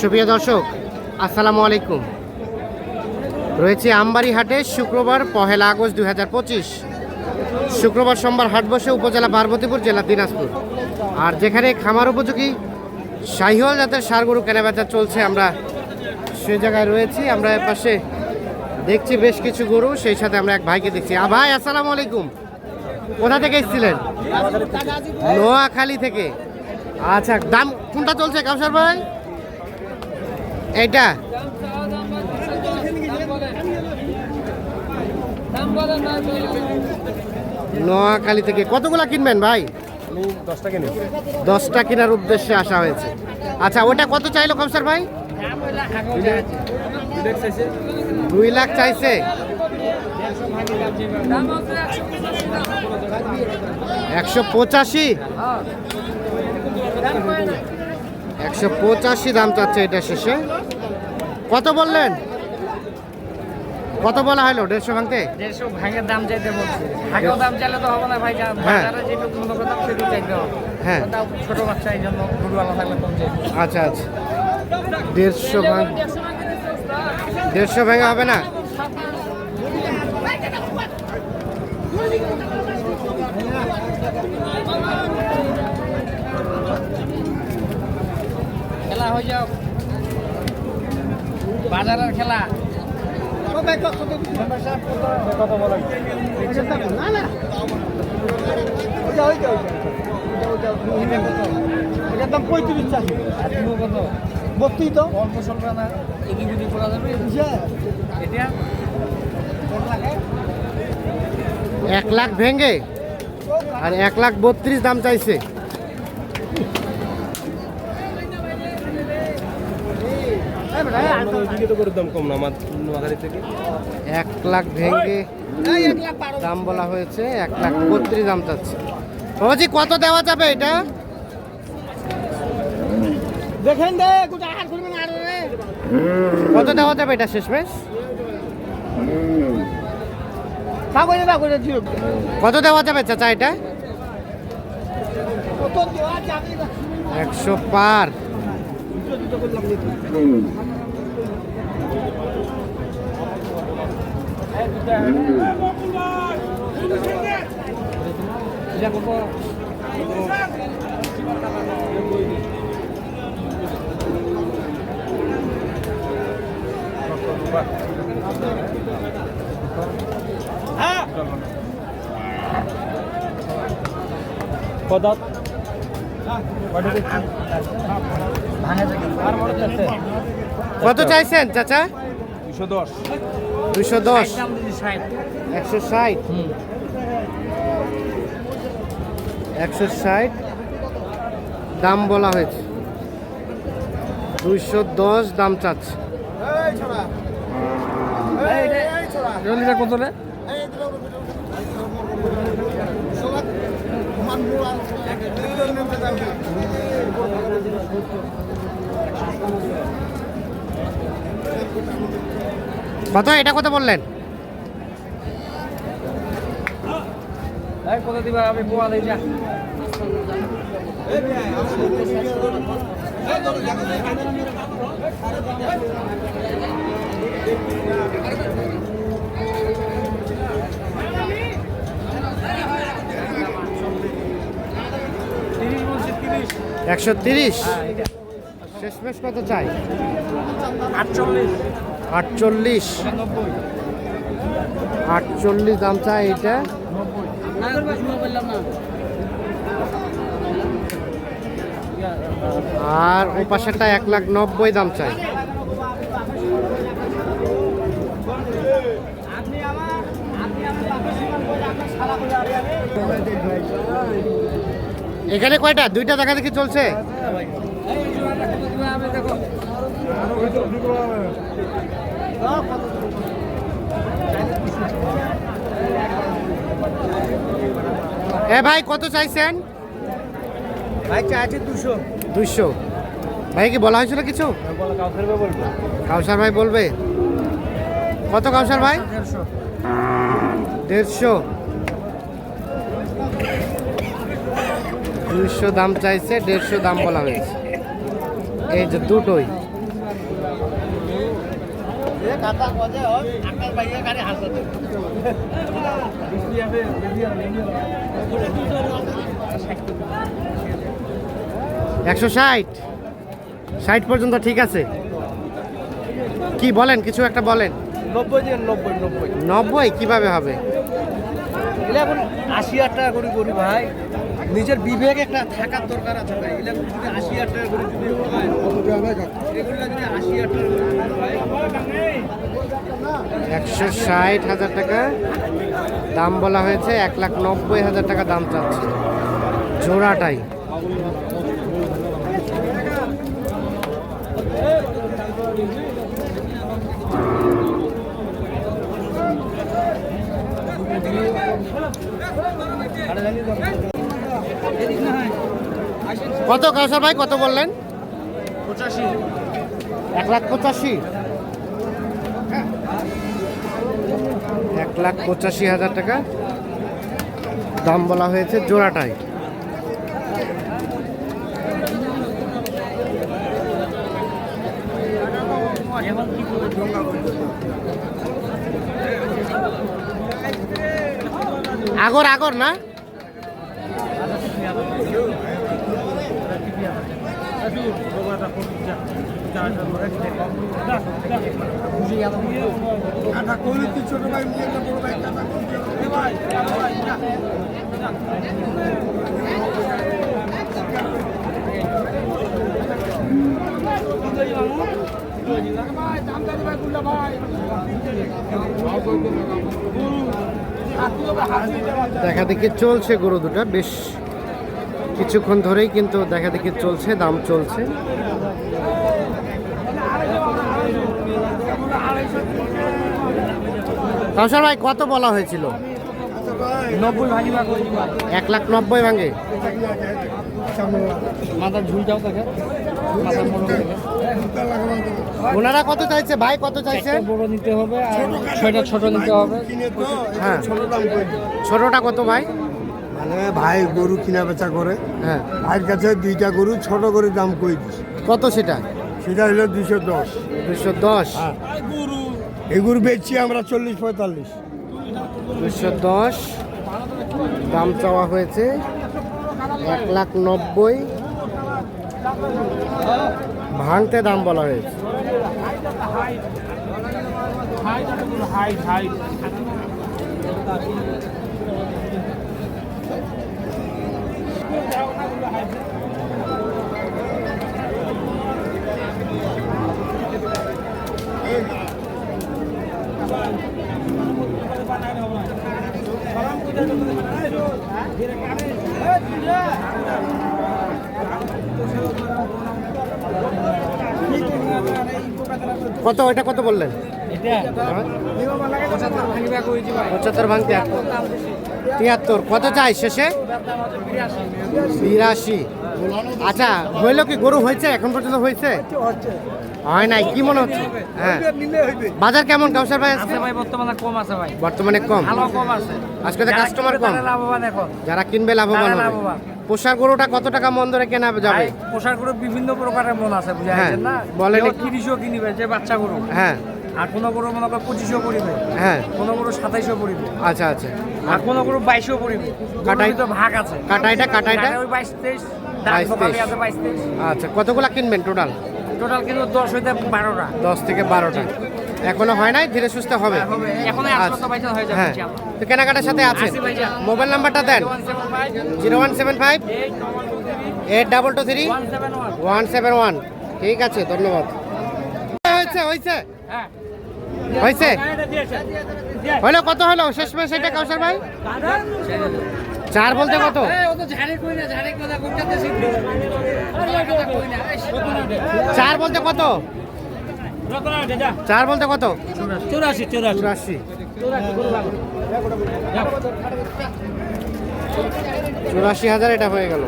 সুপ্রিয় দর্শক আসসালামু আলাইকুম। রয়েছে আমবাড়ি হাটে শুক্রবার পহেলা আগস্ট দু হাজার পঁচিশ। শুক্রবার সোমবার হাট বসে উপজেলা পার্বতীপুর জেলা দিনাজপুর। আর যেখানে খামার উপযোগী শাহিওয়াল জাতের সার গরু কেনাবেচা চলছে আমরা সে জায়গায় রয়েছি। আমরা এর পাশে দেখছি বেশ কিছু গরু সেই সাথে আমরা এক ভাইকে দেখছি। আ ভাই আসসালামু আলাইকুম। কোথা থেকে এসেছিলেন? নোয়াখালী থেকে। আচ্ছা দাম কোনটা চলছে কাউসার ভাই? এইটা। নোয়াখালী থেকে কতগুলা কিনবেন ভাই? দশটা দশটা কেনার উদ্দেশ্যে আসা হয়েছে। আচ্ছা ওটা কত চাইলো কাউসার ভাই? দুই লাখ চাইছে। একশো পঁচাশি? একশো পঁচাশি দাম চাচ্ছে এটা শেষে কত বললেন? কত বলা হলো? দেড়শো ভাঙতে? দেড়শো ভাঙের দাম চাইতে বলছে। ভাগেও দাম চাইলে তো হবে না ভাই হ্যাঁ। বাজারে যেটুকু মনে করতাম সেটুকু চাইতে হবে। হ্যাঁ। ছোট বাচ্চা এই জন্য গরুওয়ালা থাকলে কম চাইবে আচ্ছা আচ্ছা। দেড়শো ভাঙ দেড়শো ভাঙা হবে না? খেলা হয়ে যাও বাজারের খেলা। এটা এক লাখ ভেঙে আর এক লাখ বত্রিশ দাম চাইছে ওইদিকে তো করে দাম কম না আমার নোয়াখালী থেকে এক লাখ ভেঙে দাম বলা হয়েছে এক লাখ বত্রিশ দাম চাচ্ছে। বাবাজি কত দেওয়া যাবে এটা? দেখেন কত দেওয়া যাবে এটা শেষমেশ? কত দেওয়া যাবে চাচা এটা? একশো পার। কত ভাঙে আর বড় চাচ্ছে কত চাইছেন চাচা? দুশো দশ। দুশো দশ। দাম একশো ষাট? হুম। একশো ষাট। দাম বলা হয়েছে। দুইশো দশ দাম চাচ্ছে। কত রে? কত এটা কত বললেন? কত দিবা আমি পোয়া দিই যা। একশো তিরিশ? হ্যাঁ শেষমেশ কত চাই? আটচল্লিশ। আটচল্লিশ। আটচল্লিশ দাম চাই এটা আর ও পাশেরটা এক লাখ নব্বই দাম চাই। এখানে কয়টা? দুইটা দেখা দেখি চলছে। এ ভাই কত চাইছেন? ভাই চাইছে দুশো। দুইশো ভাই কি বলা হয়েছিল কিছু? কাউসার ভাই বলবে। কত কাউসার ভাই? দেড়শো। দুইশো দাম চাইছে দেড়শো দাম বলা হয়েছে। এই যে দুটোই। একশো ষাট। ষাট পর্যন্ত ঠিক আছে। কি বলেন কিছু একটা বলেন। নব্বই দিন নব্বই নব্বই। নব্বই কীভাবে হবে? এখন আশি হাজার টাকা করে করি ভাই। নিজের বিবেক একটা থাকার দরকার আছে ভাই। এগুলো যদি আশি হাজার টাকা করে যদি হয় যদি আশি একশো ষাট হাজার টাকা। দাম বলা হয়েছে এক লাখ নব্বই হাজার টাকা দাম চাচ্ছে। জোড়াটাই। কত কাউসার ভাই কত বললেন? পঁচাশি। এক লাখ পঁচাশি? এক লাখ পঁচাশি হাজার টাকা। দাম বলা হয়েছে জোড়াটাই। আগর আগর না? দেখা দেখি চলছে গরু দুটা বেশ কিছুক্ষণ ধরেই কিন্তু দেখা দেখি চলছে দাম চলছে। ভাই কত বলা হয়েছিল? এক লাখ নব্বই ভাঙে। ওনারা কত চাইছে? ভাই কত চাইছে? বড় নিতে হবে আর ছয়টা ছোট নিতে হবে। হ্যাঁ। ছোটটা কত ভাই? মানে ভাই গরু কিনা বেচা করে হ্যাঁ। ভাইয়ের কাছে দুইটা গরু ছোট করে দাম কই দিস কত সেটা? সেটা হলো দুইশো দশ। দুশো? দশ এই গরু বেচছি আমরা চল্লিশ পঁয়তাল্লিশ। দুশো দশ দাম চাওয়া হয়েছে এক লাখ নব্বই। ভাঙতে দাম বলা হয়েছে। কত এটা কত বললেন? পঁচাত্তর ভাঙতে তিয়াত্তর। কত চাই শেষে? বিরাশি। আচ্ছা হইল কি গরু হয়েছে? এখন পর্যন্ত হয়েছে? হয় নাই কি মনে হচ্ছে? হ্যাঁ। বাজার কেমন কাউসার ভাই আছে ভাই বর্তমানে কম আছে ভাই। বর্তমানে কম? ভালো কম আছে। আজকে তো যারা কাস্টমার কিনবে কম। যারা কিনবে লাভবান হবে। লাভবান। পোষার গরুটা কত টাকা মন ধরে কেনা যাবে? পোশাক গরু বিভিন্ন প্রকারের মন আছে বুঝা হ্যাঁ, না? বলেন তিরিশও কিনিবে যে বাচ্চা গরু। হ্যাঁ। আর কোনো গরু মনে করো পঁচিশও পড়িবে হ্যাঁ। কোনো গরু সাতাইশও পড়িবে আচ্ছা আচ্ছা। আর কোনো গরু বাইশও পড়িবে কাটাই- তো ভাগ আছে। কাটাইটা কাটাইটা? ওই বাইশ, তেইশ। বাইশ তেইশ আচ্ছা কতগুলা কিনবেন টোটাল টোটাল কিন্তু দশ হইতে বারোটা। দশ থেকে বারোটা। এখনও হয় নাই ধীরে সুস্থে হবে। এখন আচ্ছা। হয়ে হ্যাঁ। তো কেনাকাটার সাথে আছেন? মোবাইল নাম্বারটা দেন। Zero one seven five eight double two three one seven one. ঠিক আছে ধন্যবাদ। হয়েছে হয়েছে। হ্যাঁ। হয়েছে? হলো কত হলো? শেষ মাস এটা কাউসার ভাই? চার বলতে কত? চার বলতে কত? চার বলতে কত? চুরাশি চুরাশি। চুরাশি। চৌরাশি হাজার এটা হয়ে গেল।